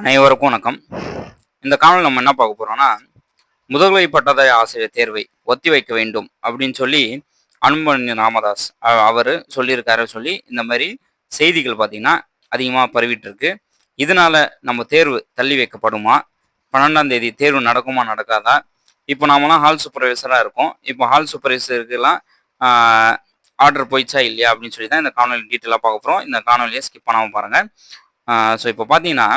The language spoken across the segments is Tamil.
அனைவருக்கும் வணக்கம். இந்த காணொலி நம்ம என்ன பார்க்க போகிறோம்னா முதுகலை பட்டதாரி ஆசிரியர் தேர்வை ஒத்தி வைக்க வேண்டும் அப்படின்னு சொல்லி அன்பன் ராமதாஸ் அவர் சொல்லியிருக்காரு. சொல்லி இந்த மாதிரி செய்திகள் பார்த்தீங்கன்னா அதிகமாக பரவிட்டுருக்கு. இதனால் இதனால நம்ம தேர்வு தள்ளி வைக்கப்படுமா? பன்னெண்டாம் தேதி தேர்வு நடக்குமா நடக்காதா? இப்போ நாமெல்லாம் ஹால் சூப்பர்வைசராக இருக்கோம். இப்போ ஹால் சூப்பர்வைசருக்கெல்லாம் ஆர்டர் போயிடுச்சா இல்லையா அப்படின்னு சொல்லி தான் இந்த காணொலி டீட்டெயிலாக பார்க்க போகிறோம் இந்த காணொலியை ஸ்கிப் பண்ணாமல் பாருங்கள் ஸோ இப்போ பார்த்தீங்கன்னா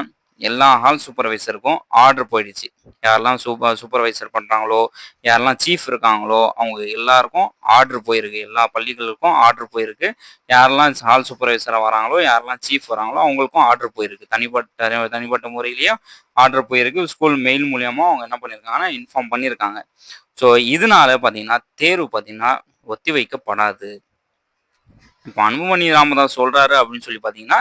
எல்லா ஹால் சூப்பர்வைசருக்கும் ஆர்டர் போயிடுச்சு. யாரெல்லாம் சூப்பர் சூப்பர்வைசர் பண்ணுறாங்களோ யாரெல்லாம் சீஃப் இருக்காங்களோ அவங்க எல்லாருக்கும் ஆர்டர் போயிருக்கு. எல்லா பள்ளிகளுக்கும் ஆர்டர் போயிருக்கு. யாரெல்லாம் ஹால் சூப்பர்வைசராக வராங்களோ யாரெல்லாம் சீஃப் வராங்களோ அவங்களுக்கும் ஆர்டர் போயிருக்கு. தனிப்பட்ட தனிப்பட்ட முறையிலையும் ஆர்டர் போயிருக்கு. ஸ்கூல் மெயில் மூலியமாக அவங்க என்ன பண்ணியிருக்காங்கன்னா இன்ஃபார்ம் பண்ணியிருக்காங்க ஸோ இதனால பார்த்தீங்கன்னா தேர்வு பார்த்தீங்கன்னா ஒத்தி வைக்கப்படாது. இப்போ அன்புமணி ராமதாஸ் சொல்றாரு அப்படின்னு சொல்லி பார்த்தீங்கன்னா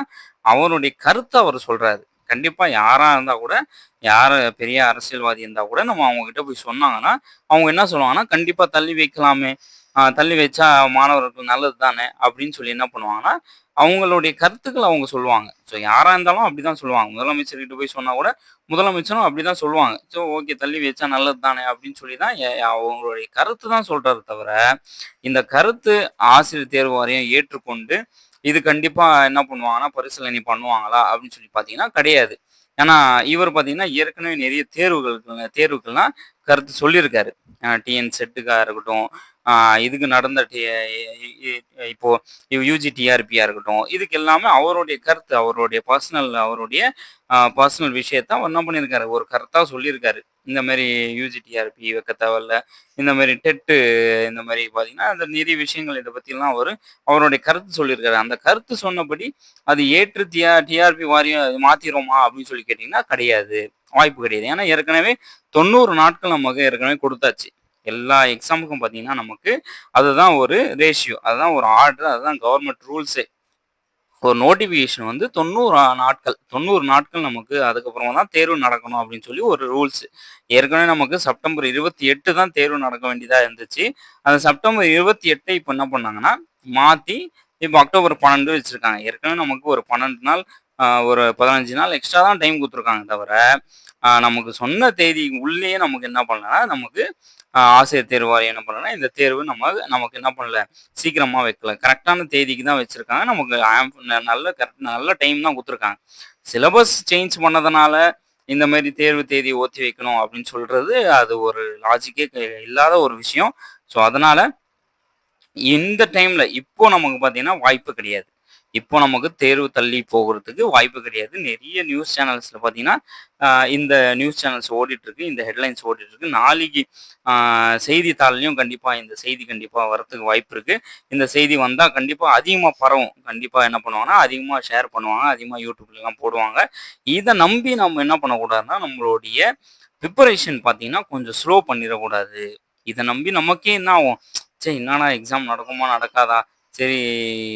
அவருடைய கருத்தை அவர் சொல்றாரு. கண்டிப்பா யாரா இருந்தா கூட யார பெரிய அரசியல்வாதி இருந்தா கூட நம்ம அவங்க கிட்ட போய் சொன்னாங்கன்னா அவங்க என்ன சொல்லுவாங்கன்னா கண்டிப்பா தள்ளி வைக்கலாமே. தள்ளி வச்சா மாணவர்களுக்கு நல்லது தானே அப்படின்னு சொல்லி என்ன பண்ணுவாங்கன்னா அவங்களுடைய கருத்துக்கள் அவங்க சொல்லுவாங்க. ஸோ யாராக இருந்தாலும் அப்படி தான் சொல்லுவாங்க. முதலமைச்சர்கிட்ட போய் சொன்னால் கூட முதலமைச்சரும் அப்படி தான் சொல்லுவாங்க. ஸோ ஓகே தள்ளி வச்சா நல்லது தானே அப்படின்னு சொல்லி தான் அவங்களுடைய கருத்து தான் சொல்றாரு தவிர இந்த கருத்து ஆசிரியர் தேர்வு வாரியம் ஏற்றுக்கொண்டு இது கண்டிப்பாக என்ன பண்ணுவாங்கன்னா பரிசீலனை பண்ணுவாங்களா அப்படின்னு சொல்லி பார்த்தீங்கன்னா கிடையாது. ஏன்னா இவர் பார்த்தீங்கன்னா ஏற்கனவே நிறைய தேர்வுகளுக்கு தேர்வுகள்லாம் கருத்து சொல்லியிருக்காரு. டிஎன் செட்டுக்காக இருக்கட்டும் இதுக்கு நடந்த டி- இப்போ யூஜி டிஆர்பியா இருக்கட்டும் இதுக்கு எல்லாமே அவருடைய கருத்து அவருடைய பர்சனல் அவருடைய பர்சனல் விஷயத்த அவர் என்ன பண்ணியிருக்காரு? ஒரு கருத்தாக சொல்லியிருக்காரு. இந்த மாதிரி யூஜி டிஆர்பி வைக்க தேவையில்ல இந்த மாதிரி டெட்டு இந்த மாதிரி பார்த்தீங்கன்னா அந்த நிறைய விஷயங்கள் இதை பற்றிலாம் அவர் அவருடைய கருத்து சொல்லியிருக்காரு. அந்த கருத்து சொன்னபடி அது ஏற்று டிஆர்பி வாரியம் மாற்றிடுவோமா அப்படின்னு சொல்லி கேட்டிங்கன்னா கிடையாது. வாய்ப்பு கிடையாது. ஏன்னா ஏற்கனவே தொண்ணூறு நாட்கள் நமக்கு ஏற்கனவே கொடுத்தாச்சு. எல்லா எக்ஸாமுக்கும் பார்த்தீங்கன்னா நமக்கு அதுதான் ஒரு ரேஷியோ அதுதான் ஒரு ஆர்டர் அதுதான் கவர்மெண்ட் ரூல்ஸே ஒரு நோட்டிஃபிகேஷன் வந்து தொண்ணூறு நாட்கள் தொண்ணூறு நாட்கள் நமக்கு அதுக்கப்புறமா தான் தேர்வு நடக்கணும் அப்படின்னு சொல்லி ஒரு ரூல்ஸ் ஏற்கனவே நமக்கு செப்டம்பர் இருபத்தி எட்டு தான் தேர்வு நடக்க வேண்டியதாக இருந்துச்சு. அந்த செப்டம்பர் இருபத்தி எட்டை இப்போ என்ன பண்ணாங்கன்னா மாற்றி இப்போ அக்டோபர் பன்னெண்டு வச்சுருக்காங்க. ஏற்கனவே நமக்கு ஒரு பன்னெண்டு நாள் ஒரு பதினஞ்சு நாள் எக்ஸ்ட்ரா தான் டைம் கொடுத்துருக்காங்க தவிர நமக்கு சொன்ன தேதி உள்ளேயே நமக்கு என்ன பண்ணலன்னா நமக்கு ஆசிரியர் தேர்வாரியம் என்ன பண்ணலன்னா இந்த தேர்வு நம்ம நமக்கு என்ன பண்ணல? சீக்கிரமாக வைக்கல. கரெக்டான தேதிக்கு தான் வச்சுருக்காங்க. நமக்கு ஆம்- நல்ல கரெக்ட் நல்ல டைம் தான் கொடுத்துருக்காங்க. சிலபஸ் சேஞ்ச் பண்ணதுனால இந்த மாதிரி தேர்வு தேதி ஒத்தி வைக்கணும் அப்படின்னு சொல்கிறது அது ஒரு லாஜிக்கே இல்லாத ஒரு விஷயம். ஸோ அதனால் இந்த டைமில் இப்போ நமக்கு பார்த்தீங்கன்னா வாய்ப்பு கிடையாது. இப்போ நமக்கு தேர்வு தள்ளி போகிறதுக்கு வாய்ப்பு கிடையாது. நிறைய நியூஸ் சேனல்ஸ்ல பார்த்தீங்கன்னா இந்த நியூஸ் சேனல்ஸ் ஓடிட்டுருக்கு இந்த ஹெட்லைன்ஸ் ஓடிட்டுருக்கு. நாளைக்கு செய்தித்தாள்லையும் கண்டிப்பாக இந்த செய்தி கண்டிப்பாக வரத்துக்கு வாய்ப்பு இருக்கு. இந்த செய்தி வந்தால் கண்டிப்பாக அதிகமாக பரவும். கண்டிப்பாக என்ன பண்ணுவாங்கன்னா அதிகமாக ஷேர் பண்ணுவாங்க அதிகமாக யூடியூப்லலாம் போடுவாங்க. இதை நம்பி நம்ம என்ன பண்ணக்கூடாதுன்னா நம்மளுடைய ப்ரிப்பரேஷன் பார்த்தீங்கன்னா கொஞ்சம் ஸ்லோ பண்ணிடக்கூடாது. இதை நம்பி நமக்கே என்ன ஆகும்? சரி என்னன்னா எக்ஸாம் நடக்குமா நடக்காதா? சரி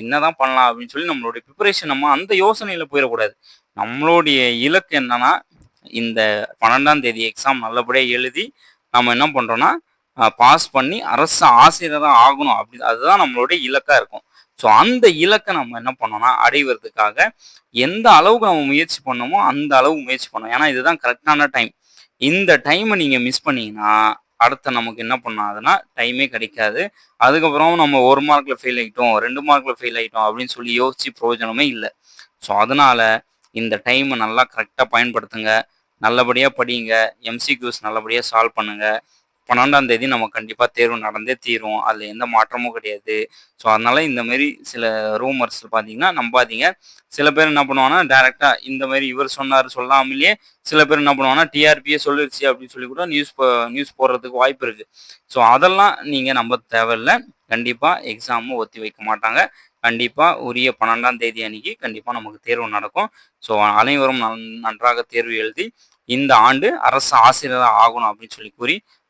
என்னதான் பண்ணலாம் அப்படின்னு சொல்லி நம்மளுடைய ப்ரிப்பரேஷன் நம்ம அந்த யோசனையில் போயிடக்கூடாது. நம்மளுடைய இலக்கு என்னன்னா இந்த பன்னெண்டாம் தேதி எக்ஸாம் நல்லபடியாக எழுதி நம்ம என்ன பண்ணுறோன்னா பாஸ் பண்ணி அரசு ஆசிரியராக ஆகணும் அப்படி அதுதான் நம்மளுடைய இலக்காக இருக்கும். ஸோ அந்த இலக்கை நம்ம என்ன பண்ணோம்னா அடைவதற்காக எந்த அளவுக்கு நம்ம முயற்சி பண்ணோமோ அந்த அளவு முயற்சி பண்ணோம். ஏன்னா இதுதான் கரெக்டான டைம் இந்த டைமை நீங்கள் மிஸ் பண்ணீங்கன்னா அடுத்த நமக்கு என்ன பண்ணாதுன்னா டைமே கிடைக்காது. அதுக்கப்புறம் நம்ம ஒரு மார்க்கில் ஃபெயில் ஆகிட்டோம் ரெண்டு மார்க்கில் ஃபெயில் ஆகிட்டோம் அப்படின்னு சொல்லி யோசிச்சு பிரயோஜனமே இல்லை. ஸோ அதனால் இந்த டைமை நல்லா கரெக்டாக பயன்படுத்துங்க. நல்லபடியாக படிங்க. எம்சிக்யூஸ் நல்லபடியாக சால்வ் பண்ணுங்கள் பன்னெண்டாம் தேதி நம்ம கண்டிப்பாக தேர்வு நடந்தே தீரும். அதில் எந்த மாற்றமும் கிடையாது. ஸோ அதனால இந்த மாதிரி சில ரூமர்ஸ் பார்த்தீங்கன்னா நம்பாதீங்க. சில பேர் என்ன பண்ணுவாங்கன்னா டேரெக்டாக இந்த மாதிரி இவர் சொன்னார் சொல்லாமலேயே சில பேர் என்ன பண்ணுவாங்கன்னா டிஆர்பியே சொல்லிருச்சு அப்படின்னு சொல்லி கூட நியூஸ் நியூஸ் போடுறதுக்கு வாய்ப்பு இருக்குது ஸோ அதெல்லாம் நீங்கள் நம்ப தேவையில்லை. கண்டிப்பாக எக்ஸாமும் ஒத்தி வைக்க மாட்டாங்க. கண்டிப்பாக உரிய பன்னெண்டாம் தேதி அன்னைக்கு கண்டிப்பாக நமக்கு தேர்வு நடக்கும். ஸோ அனைவரும் நன்- நன்றாக தேர்வு எழுதி இந்த ஆண்டு அரசு ஆசிரியராக ஆகணும் அப்படின்னு சொல்லி கூறி